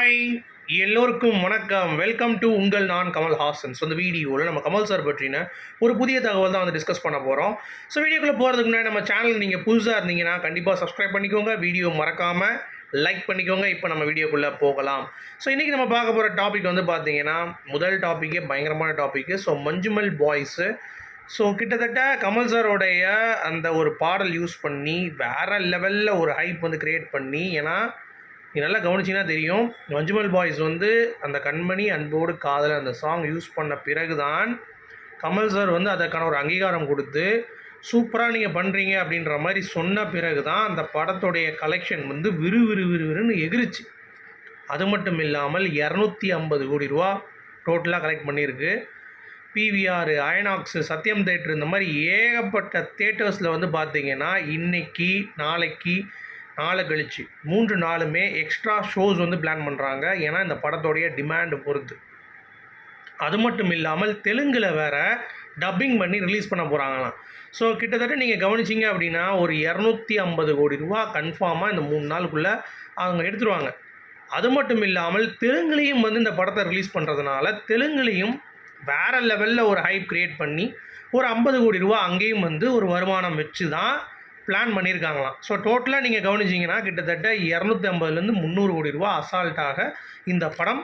Hi எல்லோருக்கும் வணக்கம். Welcome to உங்கள் நான் கமல் ஹாசன். ஸோ இந்த வீடியோவில் நம்ம கமல் சார் பற்றின ஒரு புதிய தகவல் தான் வந்து டிஸ்கஸ் பண்ண போகிறோம் ஸோ வீடியோக்குள்ளே போகிறதுக்கு முன்னாடி நம்ம சேனல் நீங்கள் புதுசாக இருந்தீங்கன்னா கண்டிப்பாக சப்ஸ்கிரைப் பண்ணிக்கோங்க. வீடியோ மறக்காமல் லைக் பண்ணிக்கோங்க. இப்போ நம்ம வீடியோக்குள்ளே போகலாம். ஸோ இன்றைக்கி நம்ம பார்க்க போகிற டாபிக் வந்து பார்த்தீங்கன்னா முதல் டாப்பிக்கே பயங்கரமான topic so Manjummel Boys so கிட்டத்தட்ட கமல் சாரோடைய அந்த ஒரு பாடல் யூஸ் பண்ணி வேறு லெவலில் ஒரு ஹைப் வந்து க்ரியேட் பண்ணி ஏன்னா நீ நல்லா கவனிச்சிங்கன்னா தெரியும். மஞ்சுமல் பாய்ஸ் வந்து அந்த கண்மணி அன்போடு காதல் அந்த சாங் யூஸ் பண்ண பிறகு தான் கமல் சார் வந்து அதற்கான ஒரு அங்கீகாரம் கொடுத்து சூப்பராக நீங்கள் பண்ணுறீங்க அப்படின்ற மாதிரி சொன்ன பிறகு தான் அந்த படத்துடைய கலெக்ஷன் வந்து விறு விறு விறுன்னு அது மட்டும் இல்லாமல் இரநூத்தி ஐம்பது கோடி ரூபா டோட்டலாக கலெக்ட் பண்ணியிருக்கு. பிவிஆர் அயனாக்ஸு சத்யம் தேட்டர் இந்த மாதிரி ஏகப்பட்ட தேட்டர்ஸில் வந்து பார்த்தீங்கன்னா இன்றைக்கி நாளைக்கு நாளை கழிச்சு. மூன்று நாளுமே எக்ஸ்ட்ரா ஷோஸ் வந்து பிளான் பண்ணுறாங்க ஏன்னா இந்த படத்தோடைய டிமாண்டு பொறுத்து. அது மட்டும் இல்லாமல் தெலுங்கில் வேறு டப்பிங் பண்ணி ரிலீஸ் பண்ண போகிறாங்களாம் ஸோ கிட்டத்தட்ட நீங்கள் கவனிச்சிங்க அப்படின்னா ஒரு இரநூத்தி ஐம்பது கோடி ரூபா கன்ஃபார்மாக இந்த மூணு நாளுக்குள்ளே அவங்க எடுத்துருவாங்க. அது மட்டும் இல்லாமல் தெலுங்குலேயும் வந்து இந்த படத்தை ரிலீஸ் பண்ணுறதுனால தெலுங்குலேயும் வேறு லெவலில் ஒரு ஹைப் க்ரியேட் பண்ணி ஒரு ஐம்பது கோடி ரூபா அங்கேயும் வந்து ஒரு வருமானம் வச்சு தான் பிளான் பண்ணியிருக்காங்களாம். ஸோ டோட்டலாக நீங்கள் கவனிச்சிங்கன்னா கிட்டத்தட்ட இரநூத்தி ஐம்பதுலேருந்து முந்நூறு கோடி ரூபா அசால்ட்டாக இந்த படம்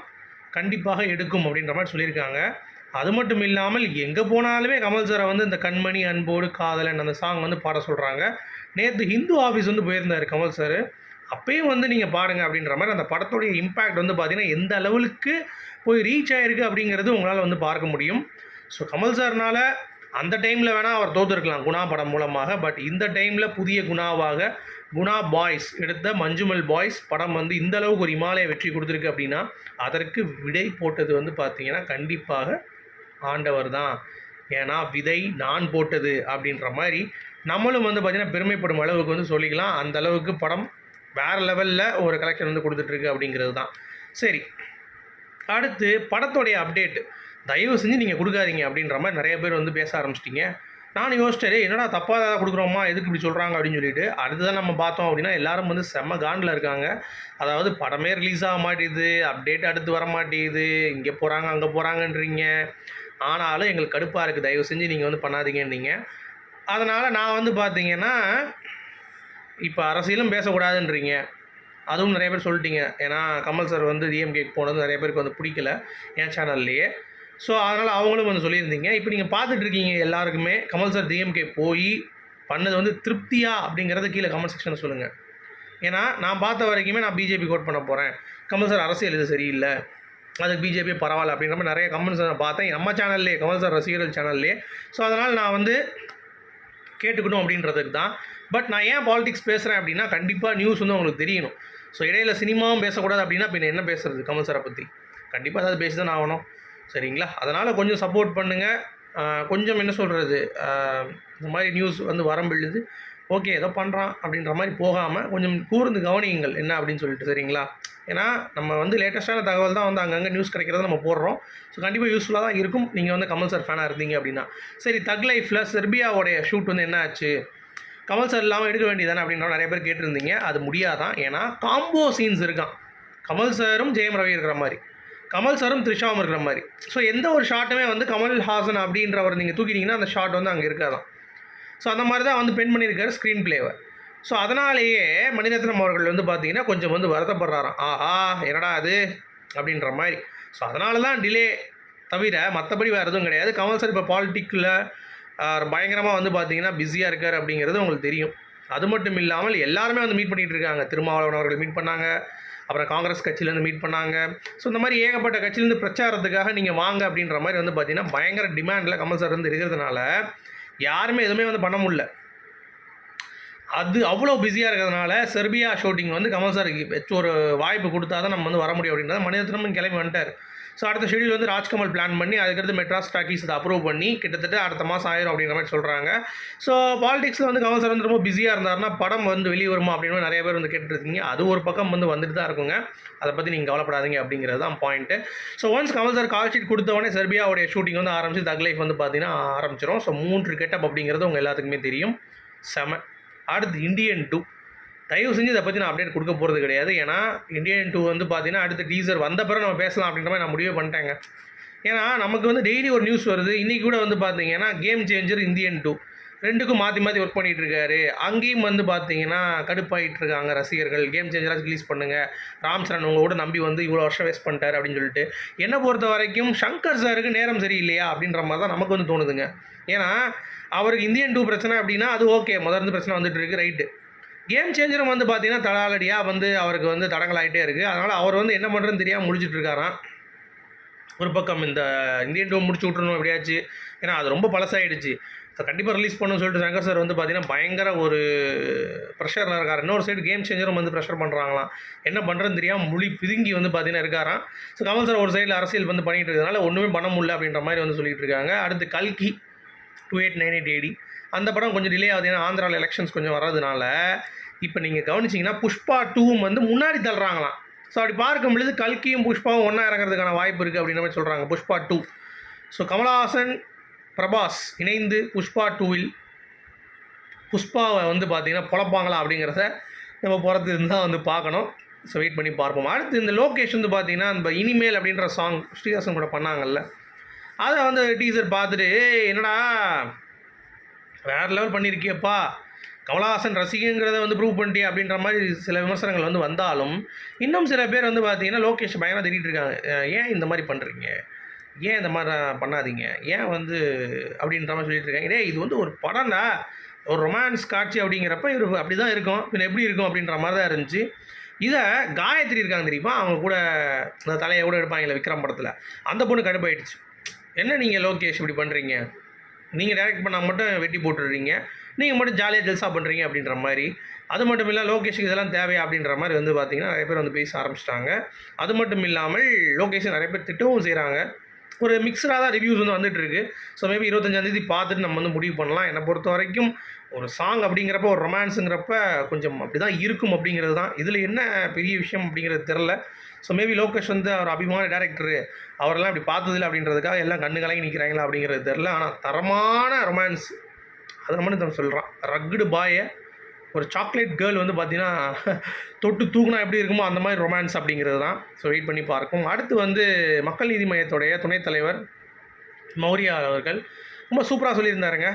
கண்டிப்பாக எடுக்கும் அப்படின்ற மாதிரி சொல்லியிருக்காங்க. அது மட்டும் இல்லாமல் எங்கே போனாலுமே கமல் சாரை வந்து இந்த கண்மணி அன்போடு காதலன் அந்த சாங் வந்து பாட சொல்கிறாங்க நேற்று ஹிந்து ஆஃபீஸ் வந்து போயிருந்தார் கமல் சார் அப்பயும் வந்து நீங்கள் பாருங்கள் அப்படின்ற மாதிரி அந்த படத்துடைய இம்பேக்ட் வந்து பார்த்திங்கன்னா எந்த அளவுக்கு போய் ரீச் ஆகிருக்கு அப்படிங்கிறது உங்களால் வந்து பார்க்க முடியும். ஸோ கமல் சார்னால் அந்த டைமில் வேணால் அவர் தோத்துருக்கலாம் குணா படம் மூலமாக. பட் இந்த டைமில் புதிய குணாவாக குணா பாய்ஸ் எடுத்த மஞ்சுமல் பாய்ஸ் படம் வந்து இந்த அளவுக்கு ஒரு இமாலய வெற்றி கொடுத்துருக்கு அப்படின்னா அதற்கு விடை போட்டது வந்து பார்த்தீங்கன்னா கண்டிப்பாக ஆண்டவர் தான். ஏன்னா விதை நான் போட்டது அப்படின்ற மாதிரி நம்மளும் வந்து பார்த்திங்கன்னா பெருமைப்படும் அளவுக்கு வந்து சொல்லிக்கலாம். அந்த அளவுக்கு படம் வேறு லெவலில் ஒரு கலெக்ஷன் வந்து கொடுத்துட்ருக்கு அப்படிங்கிறது தான். சரி. அடுத்து படத்தோடைய அப்டேட் தயவு செஞ்சு நீங்கள் கொடுக்காதீங்க அப்படின்ற மாதிரி நிறைய பேர் வந்து பேச ஆரம்பிச்சிட்டிங்க. நான் யோசிச்சேன் என்னடா தப்பாக ஏதாவது கொடுக்குறோமா? எதுக்கு இப்படி சொல்கிறாங்க அப்படின்னு சொல்லிட்டு அடுத்ததான் நம்ம பார்த்தோம் அப்படின்னா எல்லாரும் வந்து செம்ம காண்டில் இருக்காங்க. அதாவது படமே ரிலீஸ் ஆக மாட்டேங்குது அப்டேட் அடுத்து வர மாட்டேங்குது. இங்கே போகிறாங்க அங்கே போகிறாங்கன்றீங்க ஆனாலும் எங்களுக்கு கடுப்பாக இருக்குது தயவு செஞ்சு நீங்கள் வந்து பண்ணாதீங்கன்றீங்க. அதனால் நான் வந்து பார்த்தீங்கன்னா இப்போ அரசியலும் பேசக்கூடாதுன்றீங்க. அதுவும் நிறைய பேர் சொல்லிட்டீங்க. ஏன்னா கமல் சார் வந்து டிஎம்கேக்கு போனது நிறைய பேருக்கு வந்து பிடிக்கல. என் சேனல்லையே ஸோ அதனால் அவங்களும் வந்து சொல்லியிருந்தீங்க. இப்போ நீங்கள் பார்த்துட்டு இருக்கீங்க எல்லாருக்குமே கமல் சார் டிஎம்கே போய் பண்ணது வந்து திருப்தியா அப்படிங்கிறத கீழே கமெண்ட் செக்ஷனில் சொல்லுங்கள் ஏன்னா நான் பார்த்த வரைக்குமே நான் பிஜேபி கோட் பண்ண போகிறேன் கமல் சார் அரசியல் இது சரியில்லை. அதுக்கு பிஜேபி பரவாயில்ல அப்படின்ற மாதிரி நிறைய கமெண்ட்ஸ் நான் பார்த்தேன். நம்ம சேனல்லே கமல் சார் ரசிகர்கள் சேனல்லே ஸோ அதனால் நான் வந்து கேட்டுக்கணும் அப்படின்றதுக்கு தான். பட் நான் ஏன் பாலிடிக்ஸ் பேசுகிறேன் அப்படின்னா கண்டிப்பாக நியூஸ் வந்து உங்களுக்கு தெரியணும். ஸோ இடையில சினிமாவும் பேசக்கூடாது அப்படின்னா பின்ன என்ன பேசுறது கமல் சாரை பற்றி கண்டிப்பாக ஏதாவது பேசி தான் ஆகணும். சரிங்களா? அதனால் கொஞ்சம் சப்போர்ட் பண்ணுங்கள் கொஞ்சம் என்ன சொல்கிறது இந்த மாதிரி நியூஸ் வந்து வரம்பிழுது ஓகே ஏதோ பண்ணுறான் அப்படின்ற மாதிரி போகாமல் கொஞ்சம் கூர்ந்து கவனியுங்கள் என்ன அப்படின்னு சொல்லிட்டு சரிங்களா? ஏன்னா நம்ம வந்து லேட்டஸ்ட்டான தகவல் தான் வந்து அங்கங்கே நியூஸ் கிடைக்கிறத நம்ம போடுறோம். ஸோ கண்டிப்பாக யூஸ்ஃபுல்லாக தான் இருக்கும். நீங்கள் வந்து கமல் சார் ஃபேனாக இருந்தீங்க அப்படின்னா. சரி தக் லைஃப்பில் செர்பியாவோடைய ஷூட் வந்து என்ன ஆச்சு? கமல் சார் இல்லாமல் எடுக்க வேண்டியதானே அப்படின்ற நிறைய பேர் கேட்டிருந்தீங்க. அது முடியாதான். ஏன்னா காம்போ சீன்ஸ் இருக்கான். கமல் சாரும் ஜெயம் ரவி இருக்கிற மாதிரி. கமல் சாரும் த்ரிஷாவும் இருக்கிற மாதிரி. ஸோ எந்த ஒரு ஷாட்டுமே வந்து கமல் ஹாசன் அப்படின்றவர் நீங்கள் தூக்கிட்டீங்கன்னா அந்த ஷாட் வந்து அங்கே இருக்காதான். ஸோ அந்த மாதிரி தான் வந்து பென் பண்ணியிருக்காரு ஸ்க்ரீன் பிளேவை ஸோ அதனாலேயே மணிரத்னம் அவர்கள் வந்து பார்த்தீங்கன்னா கொஞ்சம் வந்து வருத்தப்படுறாராம். ஆஹா என்னடா அது? அப்படின்ற மாதிரி. ஸோ அதனால தான் டிலே தவிர மற்றபடி வேறு எதுவும் கிடையாது. கமல் சார் இப்போ பாலிட்டிக்கில் பயங்கரமாக வந்து பார்த்தீங்கன்னா பிஸியாக இருக்கார் அப்படிங்கிறது உங்களுக்கு தெரியும். அது மட்டும் இல்லாமல் எல்லாருமே வந்து மீட் பண்ணிகிட்டு இருக்காங்க. திருமாவளவன் அவர்கள் மீட் பண்ணாங்க. அப்புறம் காங்கிரஸ் கட்சியிலேருந்து மீட் பண்ணாங்க. ஸோ இந்த மாதிரி ஏகப்பட்ட கட்சியிலேருந்து பிரச்சாரத்துக்காக நீங்கள் வாங்க அப்படின்ற மாதிரி வந்து பார்த்தீங்கன்னா பயங்கர டிமாண்டில் கமல் சார் வந்து இருக்கிறதுனால யாருமே எதுவுமே வந்து பண்ண முடியல. அது அவ்வளோ பிஸியாக இருக்கிறதுனால செர்பியா ஷூட்டிங் வந்து கமல் சாருக்கு ஒரு வாய்ப்பு கொடுத்தா தான் நம்ம வந்து வர முடியும் அப்படின்றத மணிரத்னமும் கிளம்பி வந்துட்டார். ஸோ அடுத்த ஷெடியூல் வந்து ராஜ்கமல் பிளான் பண்ணி அதுக்கடுத்து மெட்ராஸ் டாக்கீஸ் அதை அப்ரூவ் பண்ணி கிட்டத்தட்ட அடுத்த மாதம் ஆயிரும் அப்படிங்கிற மாதிரி சொல்கிறாங்க ஸோ பாலிடிக்ஸில் வந்து கமல் சார் வந்து ரொம்ப பிஸியாக இருந்தாருன்னா படம் வந்து வெளியே வருமா அப்படின்னு நிறைய பேர் வந்து கேட்டுருக்கீங்க அது ஒரு பக்கம் வந்து வந்துட்டு தான் இருக்குங்க. அதை பற்றி நீங்கள் கவலைப்படாதீங்க அப்படிங்கிறது தான் point so once Kamal sir call sheet கொடுத்தவொடனே செர்பியாவுடைய ஷூட்டிங் வந்து ஆரம்பிச்சு தக் லைஃப் வந்து பார்த்தீங்கன்னா ஆரம்பிச்சிடும் ஸோ மூன்று கெட்டப் அப்படிங்கிறது உங்கள் எல்லாத்துக்குமே தெரியும். செம. அடுத்து இந்தியன் டூ. தயவு செஞ்சு இதை பற்றி நான் அப்டேட் கொடுக்க போகிறது கிடையாது. ஏன்னா இந்தியன் டூ வந்து பார்த்தீங்கன்னா அடுத்த டீசர் வந்த பிறகு நம்ம பேசலாம் அப்படின்ற மாதிரி நான் முடிவே பண்ணிட்டேங்க. ஏன்னா நமக்கு வந்து டெய்லி ஒரு நியூஸ் வருது. இன்றைக்கி கூட வந்து பார்த்தீங்கன்னா கேம் சேஞ்சர் இந்தியன் டூ ரெண்டுக்கும் மாற்றி மாற்றி ஒர்க் பண்ணிகிட்டு இருக்காரு. அங்கேயும் வந்து பார்த்தீங்கன்னா கடுப்பாயிட்டு இருக்காங்க ரசிகர்கள். கேம் சேஞ்சராக ரிலீஸ் பண்ணுங்கள் ராம் சரண் உங்களோட நம்பி வந்து இவ்வளோ வருஷம் வேஸ்ட் பண்ணிட்டார் அப்படின்னு சொல்லிட்டு. என்னை பொறுத்த வரைக்கும் சங்கர் சாருக்கு நேரம் சரியில்லையா அப்படின்ற மாதிரி தான் நமக்கு வந்து தோணுதுங்க. ஏன்னா அவருக்கு இந்தியன் டூ பிரச்சனை அப்படின்னா அது ஓகே முதல்ல பிரச்சனை வந்துட்டு இருக்கு. ரைட்டு கேம் சேஞ்சரும் வந்து பார்த்தீங்கன்னா தடாலடியாக வந்து அவருக்கு வந்து தடங்களாகிட்டே இருக்குது அதனால் அவர் வந்து என்ன பண்ணுறதுன்னு தெரியாமல் முடிச்சிட்டு இருக்காராம். ஒரு பக்கம் இந்த இந்தியன் டூ முடிச்சு விட்றணும் எப்படியாச்சு. ஏன்னா அது ரொம்ப பழசாயிடுச்சு. ஸோ கண்டிப்பாக ரிலீஸ் பண்ணணும்னு சொல்லிட்டு சங்கர் சார் வந்து பார்த்தீங்கன்னா பயங்கர ஒரு ப்ரெஷரில் இருக்கார். இன்னொரு சைடு கேம் சேஞ்சரும் வந்து ப்ரெஷர் பண்ணுறாங்களாம் என்ன பண்ணுறதுன்னு தெரியாமல் மொழி பிதுங்கி வந்து பார்த்தீங்கன்னா இருக்காராம். ஸோ கமல் சார் ஒரு சைடில் அரசியல் வந்து பண்ணிகிட்டு இருக்கிறதுனால ஒன்றுமே பண்ண முடியல அப்படின்ற மாதிரி வந்து சொல்லிகிட்டு இருக்காங்க. அடுத்து கல்கி. Two eight nine eight AD அந்த படம் கொஞ்சம் டிலே ஆகுது. ஏன்னா ஆந்திராவில் எலெக்ஷன்ஸ் கொஞ்சம் வர்றதுனால இப்போ நீங்கள் கவனிச்சிங்கன்னா புஷ்பா டூவும் வந்து முன்னாடி தள்ளுறாங்களாம். ஸோ அப்படி பார்க்கும் பொழுது கல்கியும் புஷ்பாவும் ஒன்றா இறங்குறதுக்கான வாய்ப்பு இருக்குது அப்படின்ற மாதிரி சொல்கிறாங்க புஷ்பா டூ ஸோ கமலஹாசன் பிரபாஸ் இணைந்து புஷ்பா டூவில் புஷ்பாவை வந்து பார்த்தீங்கன்னா பொழப்பாங்களா அப்படிங்கிறத நம்ம போகிறது இருந்தால் வந்து பார்க்கணும். ஸோ வெயிட் பண்ணி பார்ப்போம். அடுத்து இந்த லோகேஷ் வந்து பார்த்தீங்கன்னா அந்த இனிமேல் அப்படின்ற சாங் ஸ்ரீஹாசன் கூட பண்ணாங்கல்ல. அதை வந்து டீசர் பார்த்துட்டு என்னடா? வேறு லெவல் பண்ணியிருக்கியப்பா கமலஹாசன் ரசிகங்கிறத வந்து ப்ரூவ் பண்ணிட்டே அப்படின்ற மாதிரி சில விமர்சனங்கள் வந்து வந்தாலும் இன்னும் சில பேர் வந்து பார்த்தீங்கன்னா லோகேஷ் பயங்கரம் திட்டிகிட்டு இருக்காங்க. ஏன் இந்த மாதிரி பண்ணுறீங்க ஏன் இந்த மாதிரி பண்ணாதீங்க? ஏன் வந்து அப்படின்ற மாதிரி சொல்லிட்டு இருக்காங்க. இது வந்து ஒரு படம்டா. ஒரு ரொமான்ஸ் காட்சி அப்படிங்கிறப்ப இவர் அப்படி தான் இருக்கும். பின்ன எப்படி இருக்கும் அப்படின்ற மாதிரி தான் இருந்துச்சு. இதை காயத்ரி இருக்காங்க தெரியுமா? அவங்க கூட இந்த தலையை கூட எடுப்பாங்கல்ல விக்ரம் படத்தில். அந்த பொண்ணு கடுப்பாயிடுச்சு. என்ன நீங்கள் லோகேஷ் இப்படி பண்ணுறீங்க நீங்கள் டைரக்ட் பண்ணால் மட்டும் வெட்டி போட்டுடுறீங்க. நீங்கள் மட்டும் ஜாலியாக ஜெல்ஸாக பண்ணுறீங்க அப்படின்ற மாதிரி. அது மட்டும் இல்லை லோகேஷுக்கு இதெல்லாம் தேவையா அப்படின்ற மாதிரி வந்து பார்த்தீங்கன்னா நிறைய பேர் வந்து பேச ஆரம்பிச்சிட்டாங்க. அது மட்டும் இல்லாமல் லோகேஷை நிறைய பேர் திட்டவும் செய்கிறாங்க ஒரு மிக்சடாக தான் ரிவ்யூஸ் வந்து வந்துட்டு இருக்கு ஸோ மேபி இருபத்தஞ்சாந்தேதி பார்த்துட்டு நம்ம வந்து முடிவு பண்ணலாம். என்னை பொறுத்த வரைக்கும் ஒரு சாங் அப்படிங்கிறப்ப ஒரு ரொமான்ஸுங்கிறப்ப கொஞ்சம் அப்படி தான் இருக்கும் அப்படிங்கிறது தான். இதில் என்ன பெரிய விஷயம் அப்படிங்கிறது தெரில ஸோ மேபி லோகேஷ் வந்து அவர் அபிமான டேரக்டரு அவரெல்லாம் இப்படி பார்த்ததில்ல அப்படின்றதுக்காக எல்லாம் கண்ணு கலங்கி நிற்கிறாங்களா அப்படிங்கிறது தெரில ஆனால் தரமான ரொமான்ஸ் அதை மட்டும் நம்ம சொல்கிறான் ரக்குடு பாயை ஒரு சாக்லேட் கேர்ள் வந்து பார்த்தீங்கன்னா தொட்டு தூக்குனா எப்படி இருக்குமோ அந்த மாதிரி ரொமான்ஸ் அப்படிங்கிறது தான். ஸோ வெயிட் பண்ணி பார்க்கும் அடுத்து வந்து மக்கள் நீதி மையத்துடைய துணைத் தலைவர் மௌரியா அவர்கள். ரொம்ப சூப்பராக சொல்லியிருந்தாருங்க.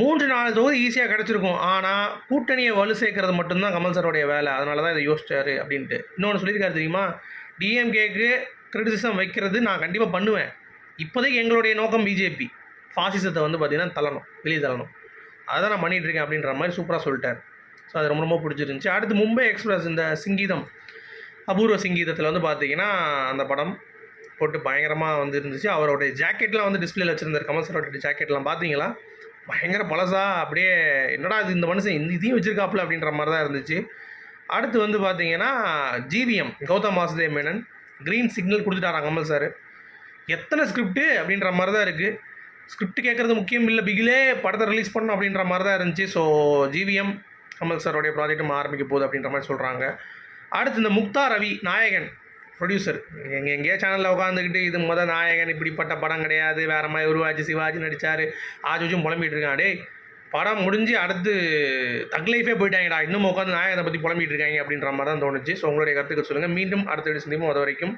மூன்று நாலு தொகுதி ஈஸியாக கிடச்சிருக்கும். ஆனால் கூட்டணியை வலு சேர்க்கறது மட்டும்தான் கமல் சாரோடைய வேலை. அதனால தான் இதை யோசிச்சாரு அப்படின்ட்டு. இன்னொன்று சொல்லியிருக்காரு தெரியுமா? டிஎம்கேக்கு கிரிட்டிசிசம் வைக்கிறது நான் கண்டிப்பாக பண்ணுவேன். இப்போதைக்கு எங்களுடைய நோக்கம் பிஜேபி ஃபாசிசத்தை வந்து பார்த்திங்கன்னா தள்ளணும். வெளியே தள்ளணும். அதை நான் பண்ணிகிட்ருக்கேன் அப்படின்ற மாதிரி சூப்பராக சொல்லிட்டார். ஸோ அது ரொம்ப ரொம்ப பிடிச்சிருந்துச்சி. அடுத்து மும்பை எக்ஸ்பிரஸ் இந்த சிங்கீதம். அபூர்வ சிங்கீதத்தில் வந்து பார்த்தீங்கன்னா அந்த படம் போட்டு பயங்கரமாக வந்து இருந்துச்சு அவருடைய ஜாக்கெட்லாம் வந்து டிஸ்பிளேல வச்சுருந்தார் கமல் சாரோட ஜாக்கெட்லாம். பார்த்தீங்களா பயங்கர பழசா அப்படியே என்னடா இது இந்த மனுஷன் இந்த இதையும் வச்சிருக்காப்புல அப்படின்ற மாதிரி தான் இருந்துச்சு. அடுத்து வந்து பார்த்தீங்கன்னா GVM Gautham Vasudev Menon green signal கொடுத்துட்டாராம் Kamal sir எத்தனை ஸ்கிரிப்ட்டு அப்படின்ற மாதிரி தான் இருக்குது ஸ்கிரிப்ட் கேட்குறது முக்கியம் இல்லை பிகிலே படத்தை ரிலீஸ் பண்ணணும் அப்படின்ற மாதிரி தான் இருந்துச்சு. ஸோ ஜிவிஎம் கமல் சாருடைய ப்ராஜெக்டும் ஆரம்பிக்க போகுது அப்படின்ற மாதிரி சொல்கிறாங்க அடுத்து இந்த முக்தா ரவி நாயகன் ப்ரொடியூசர் எங்கே எங்கேயோ சேனலில் உட்காந்துக்கிட்டு இது முத நாயகன் இப்படிப்பட்ட படம் கிடையாது வேறு மாதிரி உருவாச்சு சிவாஜி நடித்தார் ஆஜுச்சும் புலம்பிகிட்டு இருக்கான். டேய் படம் முடிஞ்சு அடுத்து தக் லைஃபே போயிட்டாங்கடா இன்னும் உட்காந்து நாயகனை பற்றி புலம்பிகிட்டு இருக்காங்க அப்படின்ற மாதிரி தான் தோணுச்சு. ஸோ உங்களுடைய கருத்துக்கள் சொல்லுங்கள் மீண்டும் அடுத்த வீடு சந்திப்போம். அது வரைக்கும்